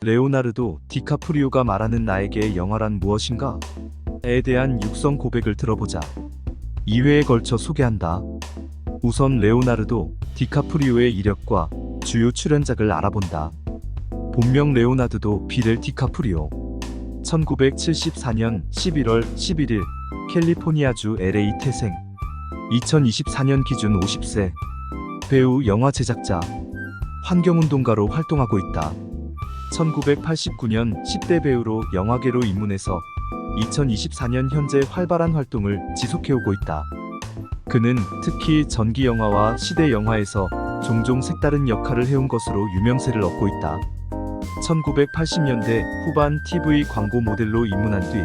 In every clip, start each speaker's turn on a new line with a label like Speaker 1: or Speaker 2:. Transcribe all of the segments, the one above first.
Speaker 1: 레오나르도 디카프리오가 말하는 나에게 영화란 무엇인가? 에 대한 육성 고백을 들어보자. 2회에 걸쳐 소개한다. 우선 레오나르도 디카프리오의 이력과 주요 출연작을 알아본다. 본명 레오나르도 비렐 디카프리오. 1974년 11월 11일 캘리포니아주 LA 태생. 2024년 기준 50세. 배우 영화 제작자. 환경운동가로 활동하고 있다. 1989년 10대 배우로 영화계로 입문해서 2024년 현재 활발한 활동을 지속해오고 있다. 그는 특히 전기 영화와 시대 영화에서 종종 색다른 역할을 해온 것으로 유명세를 얻고 있다. 1980년대 후반 TV 광고 모델로 입문한 뒤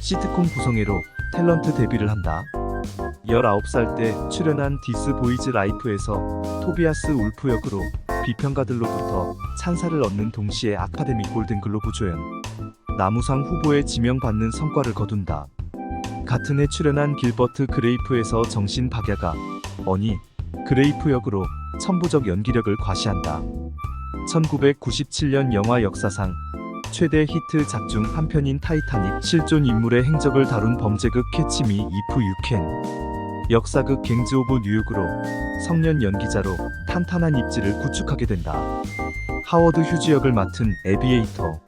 Speaker 1: 시트콤 구성애로 탤런트 데뷔를 한다. 19살 때 출연한 디스 보이즈 라이프에서 토비아스 울프 역으로 비평가들로부터 찬사를 얻는 동시에 아카데미 골든글로브 조연 나무상 후보에 지명받는 성과를 거둔다. 같은 해 출연한 길버트 그레이프에서 정신 박야가 어니 그레이프 역으로 천부적 연기력을 과시한다. 1997년 영화 역사상 최대 히트 작 중 한 편인 타이타닉 실존 인물의 행적을 다룬 범죄극 캐치미 이프 유캔 역사극 갱즈 오브 뉴욕으로 성년 연기자로 탄탄한 입지를 구축하게 된다. 하워드 휴즈 역을 맡은 에비에이터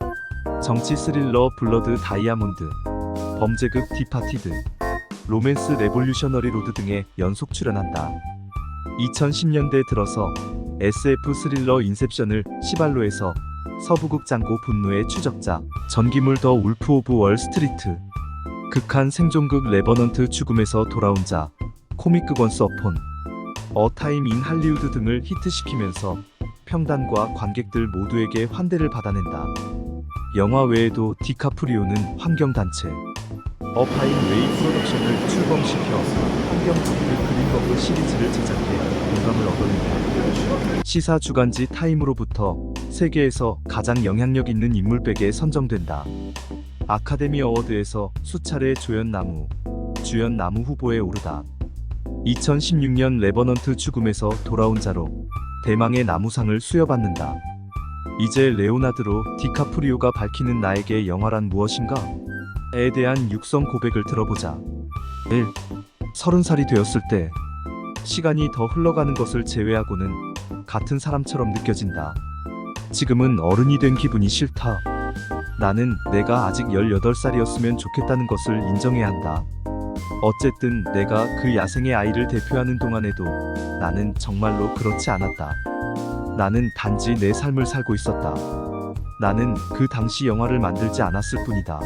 Speaker 1: 정치 스릴러 블러드 다이아몬드 범죄극 디파티드 로맨스 레볼루셔너리 로드 등에 연속 출연한다. 2010년대 들어서 SF 스릴러 인셉션을 시발로에서 서부극 장고 분노의 추적자 전기물 더 울프 오브 월 스트리트 극한 생존극 레버넌트 죽음에서 돌아온 자 코믹극 원스 어폰 어 타임 인 할리우드 등을 히트시키면서 평단과 관객들 모두에게 환대를 받아낸다. 영화 외에도 디카프리오는 환경단체 어파인 웨이 프로덕션을 출범시켜 환경적인 그린 버그 시리즈를 제작해 공감을 얻어낸다. 시사 주간지 타임으로부터 세계에서 가장 영향력 있는 인물백에 선정된다. 아카데미 어워드에서 수차례 조연나무, 주연나무 후보에 오르다. 2016년 레버넌트 죽음에서 돌아온 자로 대망의 나무상을 수여받는다. 이제 레오나드로 디카프리오가 밝히는 나에게 영화란 무엇인가? 에 대한 육성 고백을 들어보자. 1. 서른 살이 되었을 때 시간이 더 흘러가는 것을 제외하고는 같은 사람처럼 느껴진다. 지금은 어른이 된 기분이 싫다. 나는 내가 아직 18살이었으면 좋겠다는 것을 인정해야 한다. 어쨌든 내가 그 야생의 아이를 대표하는 동안에도 나는 정말로 그렇지 않았다. 나는 단지 내 삶을 살고 있었다. 나는 그 당시 영화를 만들지 않았을 뿐이다.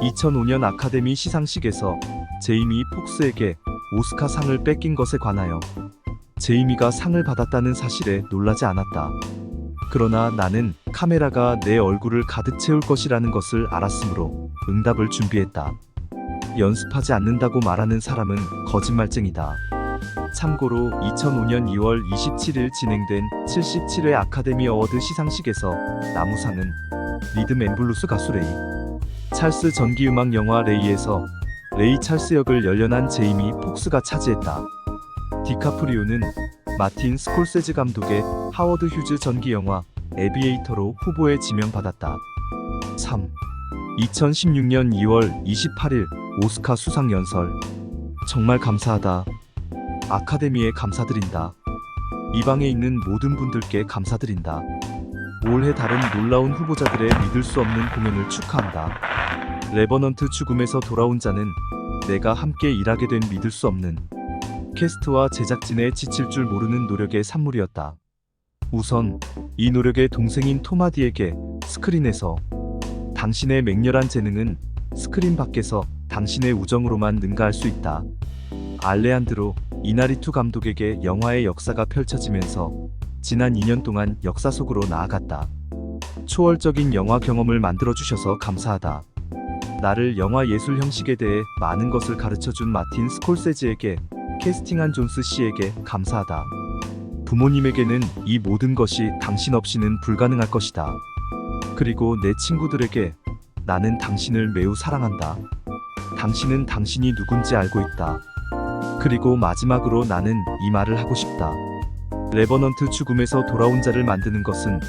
Speaker 1: 2. 2005년 아카데미 시상식에서 제이미 폭스에게 오스카 상을 뺏긴 것에 관하여 제이미가 상을 받았다는 사실에 놀라지 않았다. 그러나 나는 카메라가 내 얼굴을 가득 채울 것이라는 것을 알았으므로 응답을 준비했다. 연습하지 않는다고 말하는 사람은 거짓말쟁이다. 참고로 2005년 2월 27일 진행된 77회 아카데미 어워드 시상식에서 나무상은 리듬 앤 블루스 가수 레이 찰스 전기음악 영화 레이에서 레이 찰스 역을 연연한 제이미 폭스가 차지했다. 디카프리오는 마틴 스콜세즈 감독의 하워드 휴즈 전기 영화 에비에이터로 후보에 지명받았다. 3. 2016년 2월 28일 오스카 수상 연설. 정말 감사하다. 아카데미에 감사드린다. 이 방에 있는 모든 분들께 감사드린다. 올해 다른 놀라운 후보자들의 믿을 수 없는 공연을 축하한다. 레버넌트 죽음에서 돌아온 자는 내가 함께 일하게 된 믿을 수 없는 캐스트와 제작진의 지칠 줄 모르는 노력의 산물이었다. 우선 이 노력의 동생인 토마디에게 스크린에서 당신의 맹렬한 재능은 스크린 밖에서 당신의 우정으로만 능가할 수 있다. 알레안드로 이나리투 감독에게 영화의 역사가 펼쳐지면서 지난 2년 동안 역사 속으로 나아갔다. 초월적인 영화 경험을 만들어 주셔서 감사하다. 나를 영화 예술 형식에 대해 많은 것을 가르쳐 준 마틴 스콜세지에게 캐스팅한 존스 씨에게 감사하다. 부모님에게는 이 모든 것이 당신 없이는 불가능할 것이다. 그리고 내 친구들에게 나는 당신을 매우 사랑한다. 당신은 당신이 누군지 알고 있다. 그리고 마지막으로 나는 이 말을 하고 싶다. 레버넌트 죽음에서 돌아온 자를 만드는 것은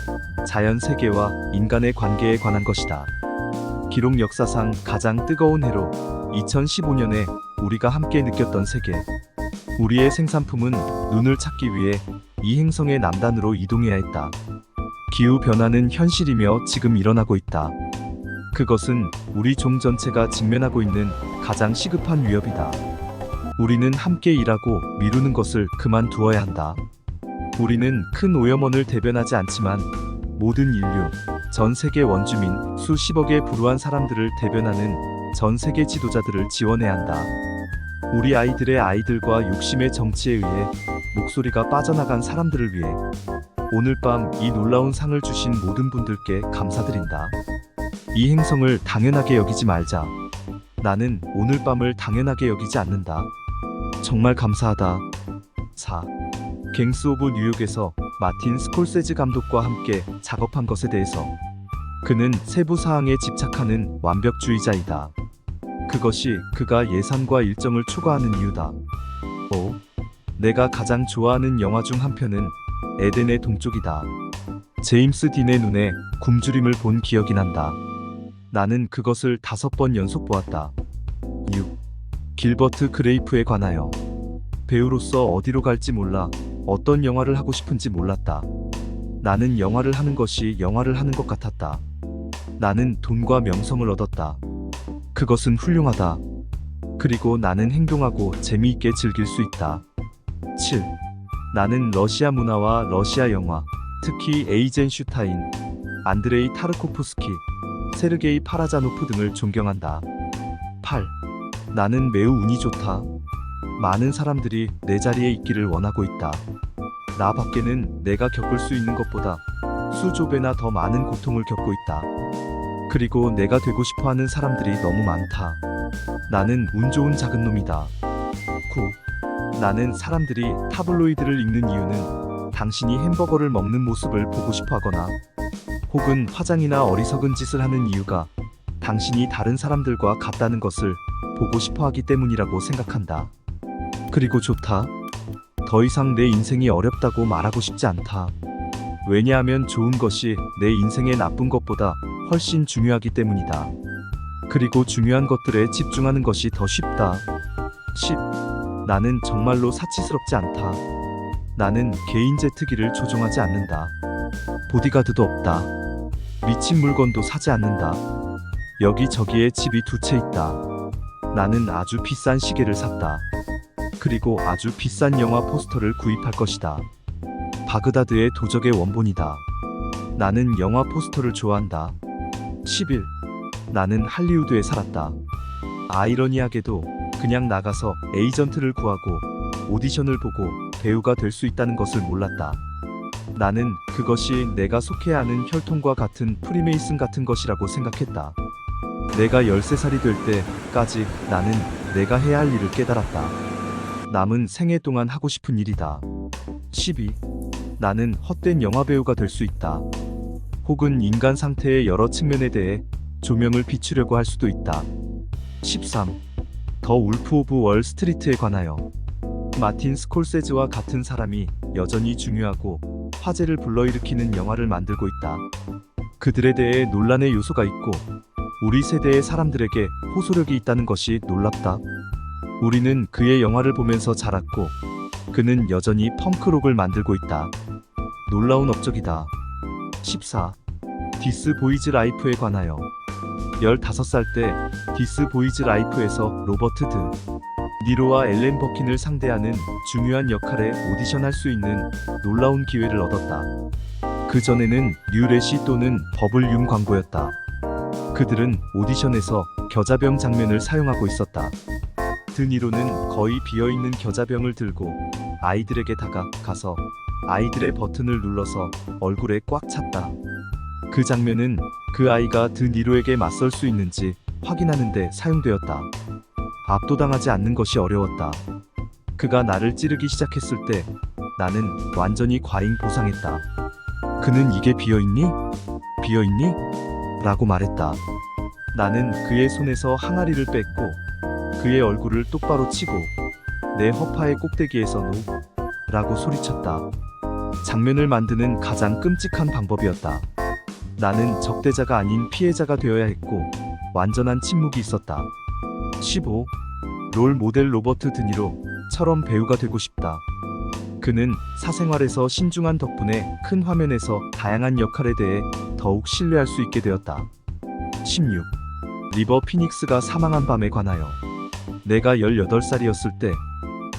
Speaker 1: 자연 세계와 인간의 관계에 관한 것이다. 기록 역사상 가장 뜨거운 해로 2015년에 우리가 함께 느꼈던 세계. 우리의 생산품은 눈을 찾기 위해 이 행성의 남단으로 이동해야 했다. 기후 변화는 현실이며 지금 일어나고 있다. 그것은 우리 종 전체가 직면하고 있는 가장 시급한 위협이다. 우리는 함께 일하고 미루는 것을 그만두어야 한다. 우리는 큰 오염원을 대변하지 않지만 모든 인류, 전 세계 원주민 수십억의 불우한 사람들을 대변하는 전 세계 지도자들을 지원해야 한다. 우리 아이들의 아이들과 욕심의 정치에 의해 목소리가 빠져나간 사람들을 위해 오늘 밤 이 놀라운 상을 주신 모든 분들께 감사드린다. 이 행성을 당연하게 여기지 말자. 나는 오늘 밤을 당연하게 여기지 않는다. 정말 감사하다. 4. 갱스 오브 뉴욕에서 마틴 스콜세지 감독과 함께 작업한 것에 대해서 그는 세부 사항에 집착하는 완벽주의자이다. 그것이 그가 예산과 일정을 초과하는 이유다. 5. 내가 가장 좋아하는 영화 중 한 편은 에덴의 동쪽이다. 제임스 딘의 눈에 굶주림을 본 기억이 난다. 나는 그것을 다섯 번 연속 보았다. 6. 길버트 그레이프에 관하여 배우로서 어디로 갈지 몰라 어떤 영화를 하고 싶은지 몰랐다. 나는 영화를 하는 것이 영화를 하는 것 같았다. 나는 돈과 명성을 얻었다. 그것은 훌륭하다. 그리고 나는 행동하고 재미있게 즐길 수 있다. 7. 나는 러시아 문화와 러시아 영화, 특히 에이젠 슈타인, 안드레이 타르코프스키, 세르게이 파라자노프 등을 존경한다. 8. 나는 매우 운이 좋다. 많은 사람들이 내 자리에 있기를 원하고 있다. 나 밖에는 내가 겪을 수 있는 것보다 수조 배나 더 많은 고통을 겪고 있다. 그리고 내가 되고 싶어 하는 사람들이 너무 많다. 나는 운 좋은 작은 놈이다. 9. 나는 사람들이 타블로이드를 읽는 이유는 당신이 햄버거를 먹는 모습을 보고 싶어 하거나 혹은 화장이나 어리석은 짓을 하는 이유가 당신이 다른 사람들과 같다는 것을 보고 싶어 하기 때문이라고 생각한다. 그리고 좋다. 더 이상 내 인생이 어렵다고 말하고 싶지 않다. 왜냐하면 좋은 것이 내 인생의 나쁜 것보다 훨씬 중요하기 때문이다. 그리고 중요한 것들에 집중하는 것이 더 쉽다. 10. 나는 정말로 사치스럽지 않다. 나는 개인 제트기를 조종하지 않는다. 보디가드도 없다. 미친 물건도 사지 않는다. 여기저기에 집이 두 채 있다. 나는 아주 비싼 시계를 샀다. 그리고 아주 비싼 영화 포스터를 구입할 것이다. 바그다드의 도적의 원본이다. 나는 영화 포스터를 좋아한다. 11. 나는 할리우드에 살았다. 아이러니하게도 그냥 나가서 에이전트를 구하고 오디션을 보고 배우가 될 수 있다는 것을 몰랐다. 나는 그것이 내가 속해야 하는 혈통과 같은 프리메이슨 같은 것이라고 생각했다. 내가 13살이 될 때까지 나는 내가 해야 할 일을 깨달았다. 남은 생애 동안 하고 싶은 일이다. 12. 나는 헛된 영화배우가 될 수 있다. 혹은 인간 상태의 여러 측면에 대해 조명을 비추려고 할 수도 있다. 13. 더 울프 오브 월 스트리트에 관하여 마틴 스콜세즈와 같은 사람이 여전히 중요하고 화제를 불러일으키는 영화를 만들고 있다. 그들에 대해 논란의 요소가 있고 우리 세대의 사람들에게 호소력이 있다는 것이 놀랍다. 우리는 그의 영화를 보면서 자랐고 그는 여전히 펑크록을 만들고 있다. 놀라운 업적이다. 14. 디스 보이즈 라이프에 관하여 15살 때 디스 보이즈 라이프에서 로버트 드 니로와 엘렌 버킨을 상대하는 중요한 역할에 오디션할 수 있는 놀라운 기회를 얻었다. 그 전에는 뉴레시 또는 버블륨 광고였다. 그들은 오디션에서 겨자병 장면을 사용하고 있었다. 드니로는 거의 비어있는 겨자병을 들고 아이들에게 다가가서 아이들의 버튼을 눌러서 얼굴에 꽉 찼다. 그 장면은 그 아이가 드니로에게 맞설 수 있는지 확인하는 데 사용되었다. 압도당하지 않는 것이 어려웠다. 그가 나를 찌르기 시작했을 때 나는 완전히 과잉 보상했다. 그는 이게 비어있니? 비어있니? 라고 말했다. 나는 그의 손에서 항아리를 뺐고 그의 얼굴을 똑바로 치고 내 허파의 꼭대기에서 노 라고 소리쳤다. 장면을 만드는 가장 끔찍한 방법이었다. 나는 적대자가 아닌 피해자가 되어야 했고 완전한 침묵이 있었다. 15. 롤 모델 로버트 드니로처럼 배우가 되고 싶다. 그는 사생활에서 신중한 덕분에 큰 화면에서 다양한 역할에 대해 더욱 신뢰할 수 있게 되었다. 16. 리버 피닉스가 사망한 밤에 관하여 내가 18살이었을 때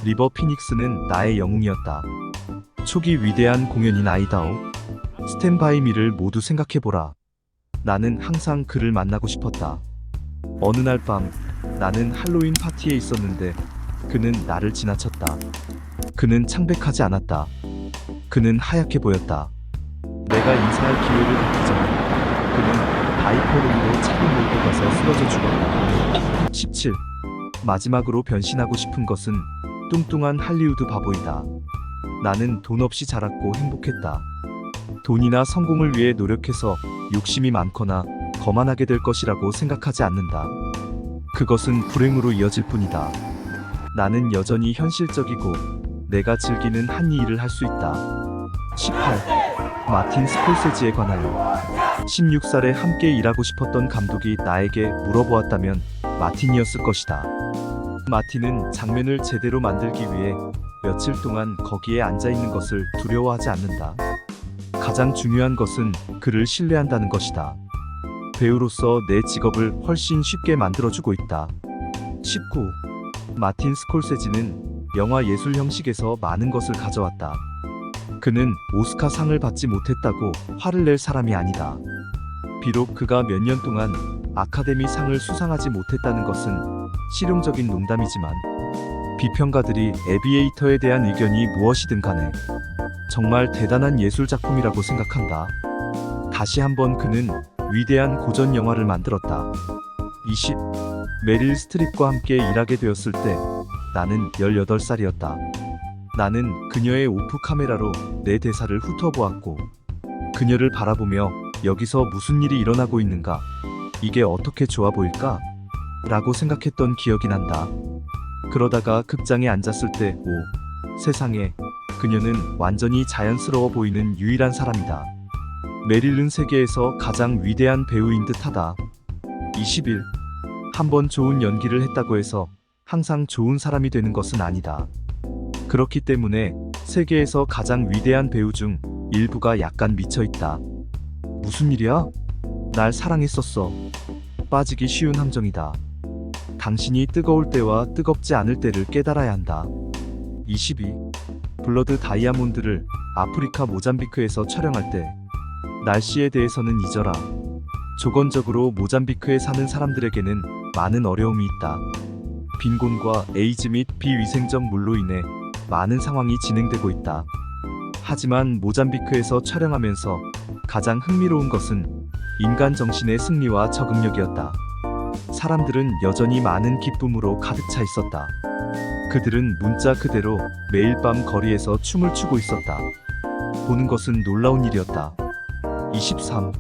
Speaker 1: 리버 피닉스는 나의 영웅이었다. 초기 위대한 공연인 아이다오 스탠바이 미를 모두 생각해보라. 나는 항상 그를 만나고 싶었다. 어느 날 밤 나는 할로윈 파티에 있었는데 그는 나를 지나쳤다. 그는 창백하지 않았다. 그는 하얗게 보였다. 내가 인사할 기회를 갖기 전에 그는 바이포름으로 차를 몰고 가서 쓰러져 죽었다. 17. 마지막으로 변신하고 싶은 것은 뚱뚱한 할리우드 바보이다. 나는 돈 없이 자랐고 행복했다. 돈이나 성공을 위해 노력해서 욕심이 많거나 거만하게 될 것이라고 생각하지 않는다. 그것은 불행으로 이어질 뿐이다. 나는 여전히 현실적이고 내가 즐기는 한 일을 할 수 있다. 18. 마틴 스콜세지에 관하여 16살에 함께 일하고 싶었던 감독이 나에게 물어보았다면 마틴이었을 것이다. 마틴은 장면을 제대로 만들기 위해 며칠 동안 거기에 앉아 있는 것을 두려워하지 않는다. 가장 중요한 것은 그를 신뢰한다는 것이다. 배우로서 내 직업을 훨씬 쉽게 만들어주고 있다. 19. 마틴 스콜세지는 영화 예술 형식에서 많은 것을 가져왔다. 그는 오스카 상을 받지 못했다고 화를 낼 사람이 아니다. 비록 그가 몇 년 동안 아카데미 상을 수상하지 못했다는 것은 실용적인 농담이지만 비평가들이 에비에이터에 대한 의견이 무엇이든 간에 정말 대단한 예술 작품이라고 생각한다. 다시 한번 그는 위대한 고전 영화를 만들었다. 20. 메릴 스트립과 함께 일하게 되었을 때 나는 18살이었다. 나는 그녀의 오프 카메라로 내 대사를 훑어보았고 그녀를 바라보며 여기서 무슨 일이 일어나고 있는가? 이게 어떻게 좋아 보일까? 라고 생각했던 기억이 난다. 그러다가 극장에 앉았을 때, 오, 세상에, 그녀는 완전히 자연스러워 보이는 유일한 사람이다. 메릴은 세계에서 가장 위대한 배우인 듯하다. 21. 한번 좋은 연기를 했다고 해서 항상 좋은 사람이 되는 것은 아니다. 그렇기 때문에 세계에서 가장 위대한 배우 중 일부가 약간 미쳐 있다. 무슨 일이야? 날 사랑했었어. 빠지기 쉬운 함정이다. 당신이 뜨거울 때와 뜨겁지 않을 때를 깨달아야 한다. 22. 블러드 다이아몬드를 아프리카 모잠비크에서 촬영할 때 날씨에 대해서는 잊어라. 조건적으로 모잠비크에 사는 사람들에게는 많은 어려움이 있다. 빈곤과 에이즈 및 비위생적 물로 인해 많은 상황이 진행되고 있다. 하지만 모잠비크에서 촬영하면서 가장 흥미로운 것은 인간 정신의 승리와 적응력이었다. 사람들은 여전히 많은 기쁨으로 가득 차 있었다. 그들은 문자 그대로 매일 밤 거리에서 춤을 추고 있었다. 보는 것은 놀라운 일이었다. 23.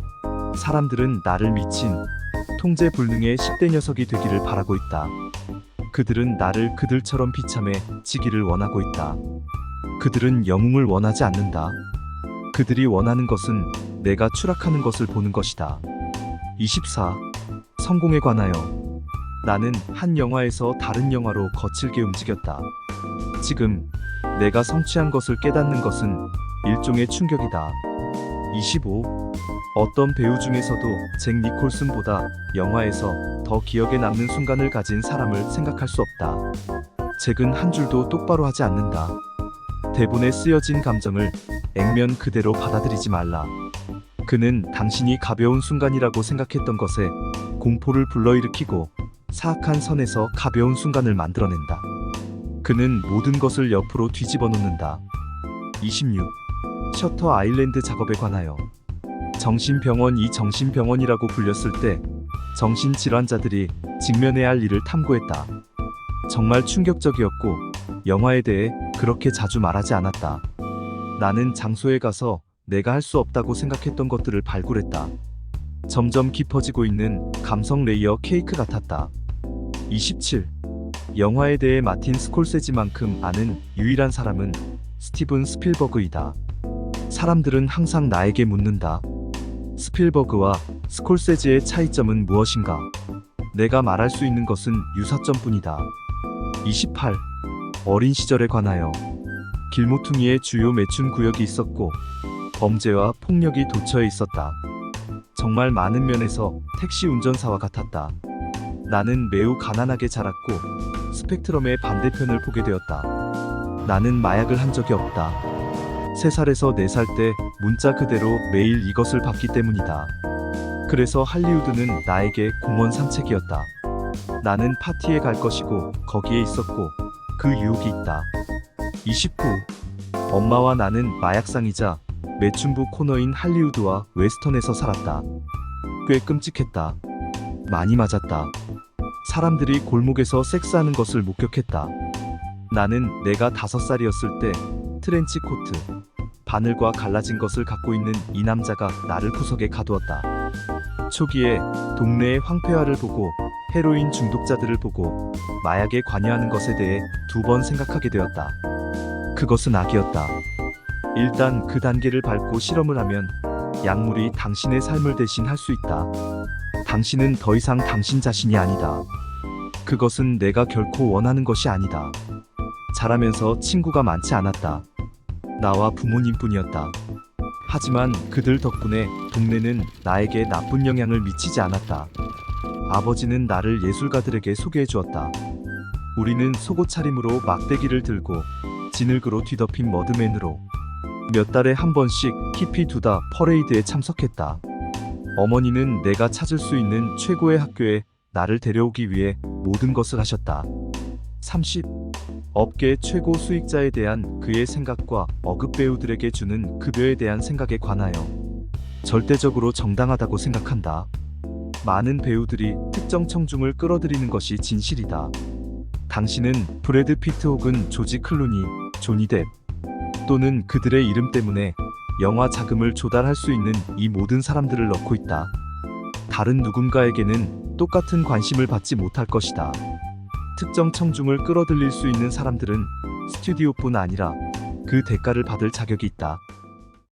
Speaker 1: 사람들은 나를 미친 통제 불능의 10대 녀석이 되기를 바라고 있다. 그들은 나를 그들처럼 비참해 지기를 원하고 있다. 그들은 영웅을 원하지 않는다. 그들이 원하는 것은 내가 추락하는 것을 보는 것이다. 24. 성공에 관하여 나는 한 영화에서 다른 영화로 거칠게 움직였다. 지금 내가 성취한 것을 깨닫는 것은 일종의 충격이다. 25. 어떤 배우 중에서도 잭 니콜슨보다 영화에서 더 기억에 남는 순간을 가진 사람을 생각할 수 없다. 잭은 한 줄도 똑바로 하지 않는다. 대본에 쓰여진 감정을 액면 그대로 받아들이지 말라. 그는 당신이 가벼운 순간이라고 생각했던 것에 공포를 불러일으키고 사악한 선에서 가벼운 순간을 만들어낸다. 그는 모든 것을 옆으로 뒤집어 놓는다. 26. 셔터 아일랜드 작업에 관하여 정신병원 이 정신병원이라고 불렸을 때 정신질환자들이 직면해야 할 일을 탐구했다. 정말 충격적이었고 영화에 대해 그렇게 자주 말하지 않았다. 나는 장소에 가서 내가 할 수 없다고 생각했던 것들을 발굴했다. 점점 깊어지고 있는 감성 레이어 케이크 같았다. 27. 영화에 대해 마틴 스콜세지만큼 아는 유일한 사람은 스티븐 스필버그이다. 사람들은 항상 나에게 묻는다. 스필버그와 스콜세지의 차이점은 무엇인가? 내가 말할 수 있는 것은 유사점뿐이다. 28. 어린 시절에 관하여 길모퉁이의 주요 매춘 구역이 있었고 범죄와 폭력이 도처에 있었다. 정말 많은 면에서 택시 운전사와 같았다. 나는 매우 가난하게 자랐고 스펙트럼의 반대편을 보게 되었다. 나는 마약을 한 적이 없다. 3살에서 4살 때 문자 그대로 매일 이것을 봤기 때문이다. 그래서 할리우드는 나에게 공원 산책이었다. 나는 파티에 갈 것이고 거기에 있었고 그 유혹이 있다. 29. 엄마와 나는 마약상이자 매춘부 코너인 할리우드와 웨스턴에서 살았다. 꽤 끔찍했다. 많이 맞았다. 사람들이 골목에서 섹스하는 것을 목격했다. 나는 내가 다섯 살이었을 때 트렌치 코트, 바늘과 갈라진 것을 갖고 있는 이 남자가 나를 구석에 가두었다. 초기에 동네의 황폐화를 보고 헤로인 중독자들을 보고 마약에 관여하는 것에 대해 두 번 생각하게 되었다. 그것은 악이었다. 일단 그 단계를 밟고 실험을 하면 약물이 당신의 삶을 대신할 수 있다. 당신은 더 이상 당신 자신이 아니다. 그것은 내가 결코 원하는 것이 아니다. 자라면서 친구가 많지 않았다. 나와 부모님뿐이었다. 하지만 그들 덕분에 동네는 나에게 나쁜 영향을 미치지 않았다. 아버지는 나를 예술가들에게 소개해 주었다. 우리는 속옷 차림으로 막대기를 들고 진흙으로 뒤덮인 머드맨으로 몇 달에 한 번씩 히피 두다 퍼레이드에 참석했다. 어머니는 내가 찾을 수 있는 최고의 학교에 나를 데려오기 위해 모든 것을 하셨다. 30. 업계 최고 수익자에 대한 그의 생각과 어급 배우들에게 주는 급여에 대한 생각에 관하여 절대적으로 정당하다고 생각한다. 많은 배우들이 특정 청중을 끌어들이는 것이 진실이다. 당신은 브래드 피트 혹은 조지 클루니, 조니 뎁 또는 그들의 이름 때문에 영화 자금을 조달할 수 있는 이 모든 사람들을 넣고 있다. 다른 누군가에게는 똑같은 관심을 받지 못할 것이다. 특정 청중을 끌어들일 수 있는 사람들은 스튜디오뿐 아니라 그 대가를 받을 자격이 있다.